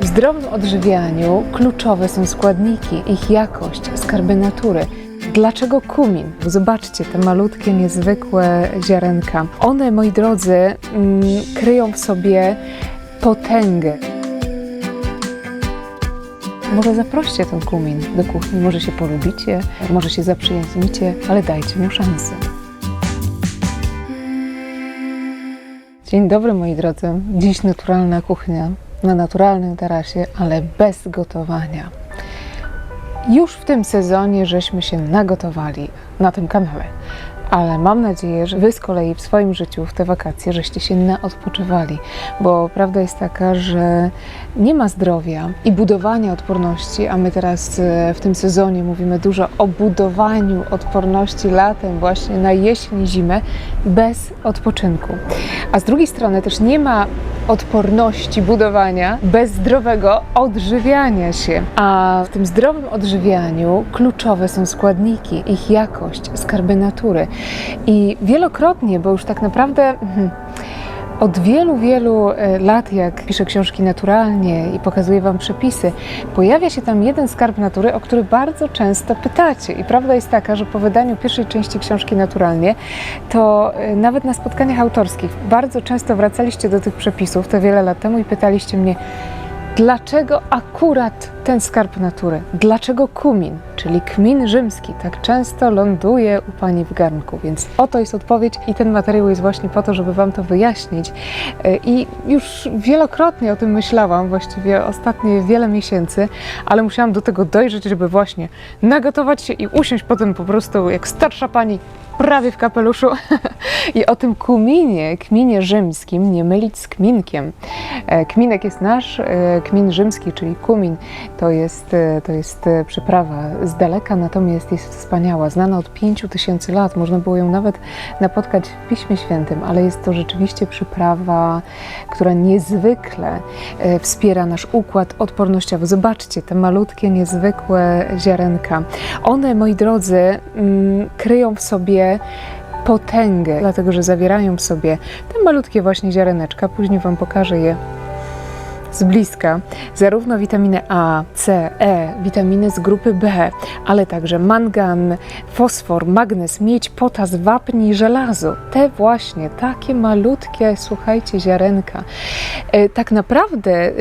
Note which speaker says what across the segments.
Speaker 1: W zdrowym odżywianiu kluczowe są składniki, ich jakość, skarby natury. Dlaczego kumin? Zobaczcie te malutkie, niezwykłe ziarenka. One, moi drodzy, mm, kryją w sobie potęgę. Może zaproście ten kumin do kuchni, może się polubicie, może się zaprzyjaźnicie, ale dajcie mu szansę. Dzień dobry moi drodzy. Dziś naturalna kuchnia na naturalnym tarasie, ale bez gotowania. Już w tym sezonie żeśmy się nagotowali na tym kanale. Ale mam nadzieję, że Wy z kolei w swoim życiu w te wakacje żeście się naodpoczywali, bo prawda jest taka, że nie ma zdrowia i budowania odporności, a my teraz e, w tym sezonie mówimy dużo o budowaniu odporności latem, właśnie na jesień zimę, bez odpoczynku. A z drugiej strony też nie ma odporności budowania bez zdrowego odżywiania się. A w tym zdrowym odżywianiu kluczowe są składniki, ich jakość, skarby natury. I wielokrotnie, bo już tak naprawdę. mhm, od wielu, wielu e, lat, jak piszę książki naturalnie i pokazuję Wam przepisy, pojawia się tam jeden skarb natury, o który bardzo często pytacie. I prawda jest taka, że po wydaniu pierwszej części książki naturalnie, to e, nawet na spotkaniach autorskich bardzo często wracaliście do tych przepisów, to wiele lat temu, i pytaliście mnie, Dlaczego akurat ten skarb natury? Dlaczego kumin, czyli kmin rzymski, tak często ląduje u Pani w garnku? Więc oto jest odpowiedź i ten materiał jest właśnie po to, żeby Wam to wyjaśnić. E, I już wielokrotnie o tym myślałam, właściwie ostatnie wiele miesięcy, ale musiałam do tego dojrzeć, żeby właśnie nagotować się i usiąść potem po prostu jak starsza Pani prawie w kapeluszu i o tym kuminie, kminie rzymskim, nie mylić z kminkiem. E, Kminek jest nasz, e, kmin rzymski, czyli kumin, to jest, e, to jest przyprawa z daleka, natomiast jest wspaniała, znana od 5000 tysięcy lat. Można było ją nawet napotkać w Piśmie Świętym, ale jest to rzeczywiście przyprawa, która niezwykle wspiera nasz układ odpornościowy. Zobaczcie te malutkie, niezwykłe ziarenka. One, moi drodzy, mm, kryją w sobie potęgę, dlatego że zawierają w sobie te malutkie właśnie ziareneczka. Później Wam pokażę je z bliska zarówno witaminę A, C, E, witaminy z grupy B, ale także mangan, fosfor, magnez, miedź, potas, wapń i żelazo. Te właśnie, takie malutkie, słuchajcie, ziarenka. E, Tak naprawdę e,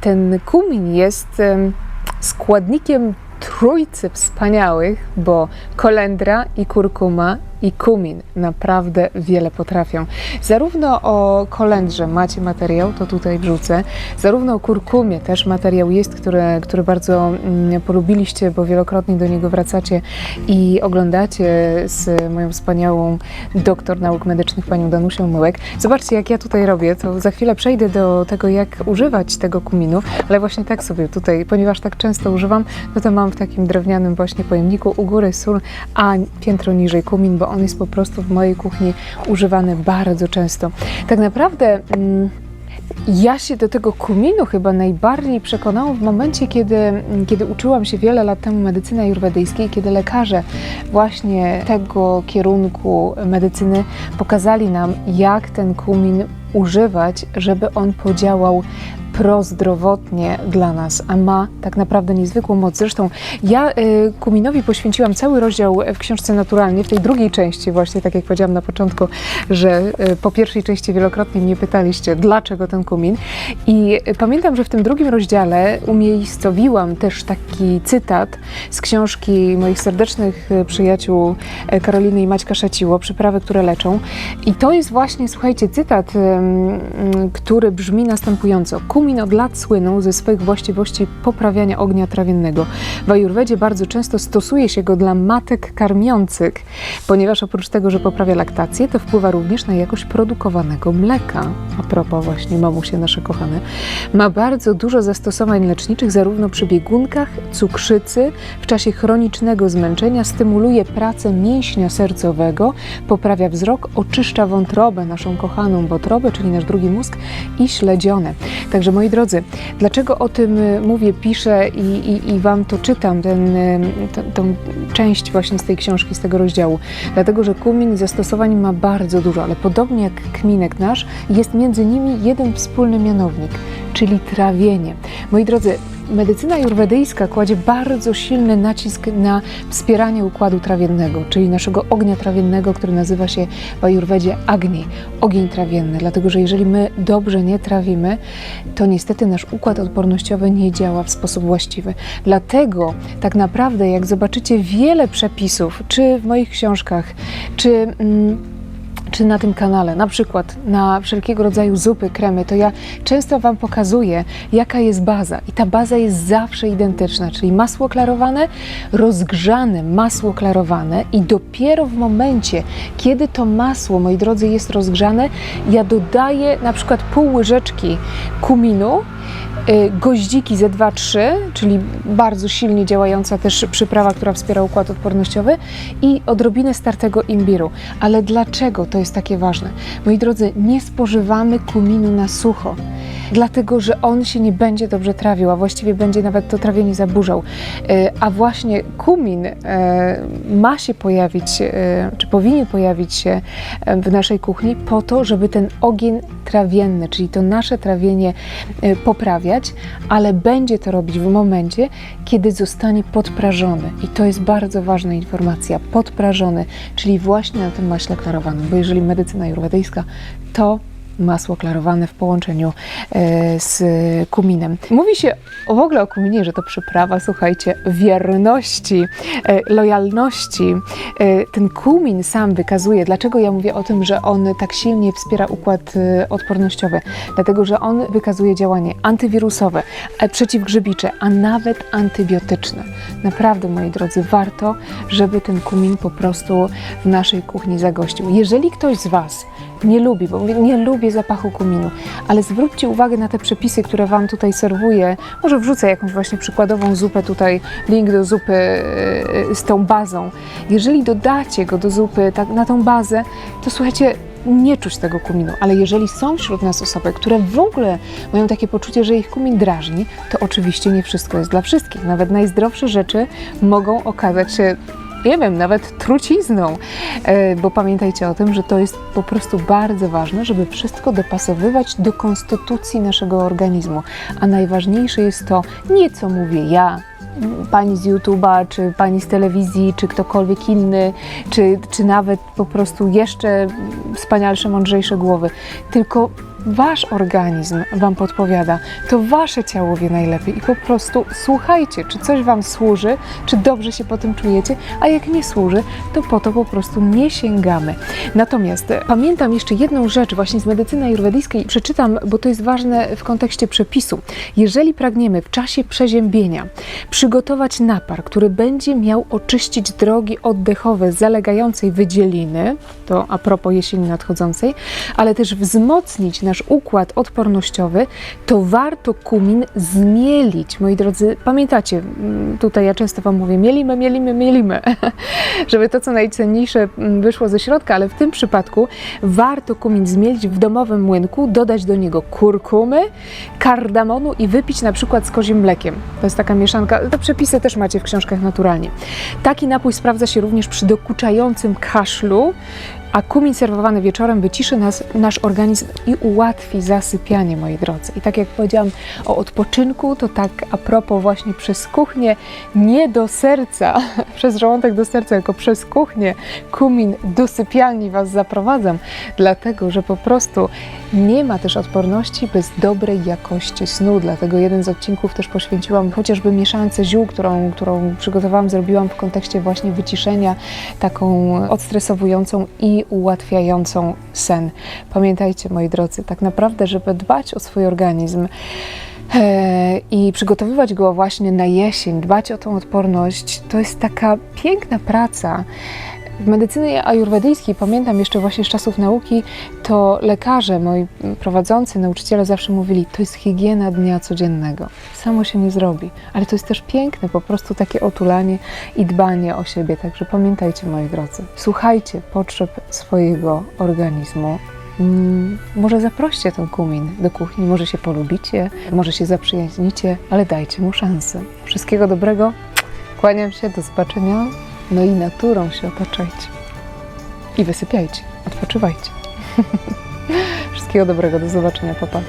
Speaker 1: ten kumin jest em, składnikiem trójcy wspaniałych, bo kolendra i kurkuma i kumin naprawdę wiele potrafią. Zarówno o kolendrze macie materiał, to tutaj wrzucę, zarówno o kurkumie też materiał jest, który, który bardzo mm, polubiliście, bo wielokrotnie do niego wracacie i oglądacie z moją wspaniałą doktor nauk medycznych, panią Danusią Myłek. Zobaczcie, jak ja tutaj robię, to za chwilę przejdę do tego, jak używać tego kuminu, ale właśnie tak sobie tutaj, ponieważ tak często używam, no to mam w takim drewnianym właśnie pojemniku u góry sól, a piętro niżej kumin, bo on jest po prostu w mojej kuchni używany bardzo często. Tak naprawdę. Mm, ja się do tego kuminu chyba najbardziej przekonałam w momencie, kiedy, kiedy uczyłam się wiele lat temu medycyny ajurwedyjskiej, kiedy lekarze właśnie tego kierunku medycyny pokazali nam, jak ten kumin używać, żeby on podziałał prozdrowotnie dla nas, a ma tak naprawdę niezwykłą moc. Zresztą ja y, kuminowi poświęciłam cały rozdział w książce Naturalnie, w tej drugiej części właśnie, tak jak powiedziałam na początku, że y, po pierwszej części wielokrotnie mnie pytaliście, dlaczego ten kumin. I y, pamiętam, że w tym drugim rozdziale umiejscowiłam też taki cytat z książki moich serdecznych przyjaciół Karoliny i Maćka Szaciło, Przyprawy, które leczą. I to jest właśnie, słuchajcie, cytat, który brzmi następująco. Kumin od lat słynął ze swych właściwości poprawiania ognia trawiennego. W ajurwedzie bardzo często stosuje się go dla matek karmiących, ponieważ oprócz tego, że poprawia laktację, to wpływa również na jakość produkowanego mleka. A propos właśnie mamusie nasze kochane. Ma bardzo dużo zastosowań leczniczych zarówno przy biegunkach, cukrzycy, w czasie chronicznego zmęczenia, stymuluje pracę mięśnia sercowego, poprawia wzrok, oczyszcza wątrobę, naszą kochaną wątrobę, czyli nasz drugi mózg i śledzione. Także moi drodzy, dlaczego o tym y, mówię, piszę i, i, i Wam to czytam, ten, y, t- tą część właśnie z tej książki, z tego rozdziału? Dlatego, że kumin zastosowań ma bardzo dużo, ale podobnie jak kminek nasz, jest między nimi jeden wspólny mianownik – czyli trawienie. Moi drodzy, medycyna jurwedyjska kładzie bardzo silny nacisk na wspieranie układu trawiennego, czyli naszego ognia trawiennego, który nazywa się w ajurwedzie Agni, ogień trawienny. Dlatego, że jeżeli my dobrze nie trawimy, to niestety nasz układ odpornościowy nie działa w sposób właściwy. Dlatego tak naprawdę, jak zobaczycie wiele przepisów, czy w moich książkach, czy. Mm, czy na tym kanale, na przykład na wszelkiego rodzaju zupy, kremy, to ja często Wam pokazuję, jaka jest baza. I ta baza jest zawsze identyczna, czyli masło klarowane, rozgrzane masło klarowane i dopiero w momencie, kiedy to masło, moi drodzy, jest rozgrzane, ja dodaję na przykład pół łyżeczki kuminu, goździki Z2-3, czyli bardzo silnie działająca też przyprawa, która wspiera układ odpornościowy i odrobinę startego imbiru. Ale dlaczego to jest takie ważne? Moi drodzy, nie spożywamy kuminu na sucho, dlatego że on się nie będzie dobrze trawił, a właściwie będzie nawet to trawienie zaburzał. Y, A właśnie kumin y, ma się pojawić, y, czy powinien pojawić się w naszej kuchni po to, żeby ten ogień trawienny, czyli to nasze trawienie poprawiać, ale będzie to robić w momencie, kiedy zostanie podprażony. I to jest bardzo ważna informacja. Podprażony, czyli właśnie na tym maśle klarowanym, bo jeżeli medycyna jurwedyjska, to masło klarowane w połączeniu e, z kuminem. Mówi się w ogóle o kuminie, że to przyprawa, słuchajcie, wierności, e, lojalności. E, Ten kumin sam wykazuje, dlaczego ja mówię o tym, że on tak silnie wspiera układ odpornościowy. Dlatego, że on wykazuje działanie antywirusowe, przeciwgrzybicze, a nawet antybiotyczne. Naprawdę, moi drodzy, warto, żeby ten kumin po prostu w naszej kuchni zagościł. Jeżeli ktoś z Was nie lubi, bo nie lubię zapachu kuminu, ale zwróćcie uwagę na te przepisy, które Wam tutaj serwuję. Może wrzucę jakąś właśnie przykładową zupę tutaj, link do zupy yy, z tą bazą. Jeżeli dodacie go do zupy tak, na tą bazę, to słuchajcie, nie czuć tego kuminu, ale jeżeli są wśród nas osoby, które w ogóle mają takie poczucie, że ich kumin drażni, to oczywiście nie wszystko jest dla wszystkich. Nawet najzdrowsze rzeczy mogą okazać się nie wiem, nawet trucizną, E, bo pamiętajcie o tym, że to jest po prostu bardzo ważne, żeby wszystko dopasowywać do konstytucji naszego organizmu. A najważniejsze jest to nie co mówię ja, pani z YouTube'a, czy pani z telewizji, czy ktokolwiek inny, czy, czy nawet po prostu jeszcze wspanialsze, mądrzejsze głowy, tylko wasz organizm wam podpowiada, to wasze ciało wie najlepiej i po prostu słuchajcie, czy coś wam służy, czy dobrze się po tym czujecie, a jak nie służy, to po to po prostu nie sięgamy. Natomiast e, pamiętam jeszcze jedną rzecz właśnie z medycyny ajurwedyjskiej, przeczytam, bo to jest ważne w kontekście przepisu. Jeżeli pragniemy w czasie przeziębienia przygotować napar, który będzie miał oczyścić drogi oddechowe zalegającej wydzieliny, to a propos jesieni nadchodzącej, ale też wzmocnić nasz układ odpornościowy, to warto kumin zmielić. Moi drodzy, pamiętacie, tutaj ja często Wam mówię, mielimy, mielimy, mielimy, żeby to, co najcenniejsze wyszło ze środka, ale w tym przypadku warto kumin zmielić w domowym młynku, dodać do niego kurkumy, kardamonu i wypić na przykład z kozim mlekiem. To jest taka mieszanka, te przepisy też macie w książkach naturalnie. Taki napój sprawdza się również przy dokuczającym kaszlu, a kumin serwowany wieczorem wyciszy nas, nasz organizm i ułatwi zasypianie, moi drodzy. I tak jak powiedziałam o odpoczynku, to tak a propos właśnie przez kuchnię, nie do serca, przez żołądek do serca, tylko przez kuchnię, kumin do sypialni Was zaprowadzam, dlatego, że po prostu nie ma też odporności bez dobrej jakości snu, dlatego jeden z odcinków też poświęciłam chociażby mieszance ziół, którą, którą przygotowałam, zrobiłam w kontekście właśnie wyciszenia, taką odstresowującą i ułatwiającą sen. Pamiętajcie, moi drodzy, tak naprawdę, żeby dbać o swój organizm, e, i przygotowywać go właśnie na jesień, dbać o tą odporność, to jest taka piękna praca. W medycynie ajurwedyjskiej, pamiętam jeszcze właśnie z czasów nauki, to lekarze, moi prowadzący, nauczyciele zawsze mówili, to jest higiena dnia codziennego. Samo się nie zrobi, ale to jest też piękne, po prostu takie otulanie i dbanie o siebie. Także pamiętajcie, moi drodzy, słuchajcie potrzeb swojego organizmu. Mm, Może zaproście ten kumin do kuchni, może się polubicie, może się zaprzyjaźnicie, ale dajcie mu szansę. Wszystkiego dobrego, kłaniam się, do zobaczenia. No i naturą się otaczajcie. I wysypiajcie, odpoczywajcie. Wszystkiego dobrego, do zobaczenia, papa.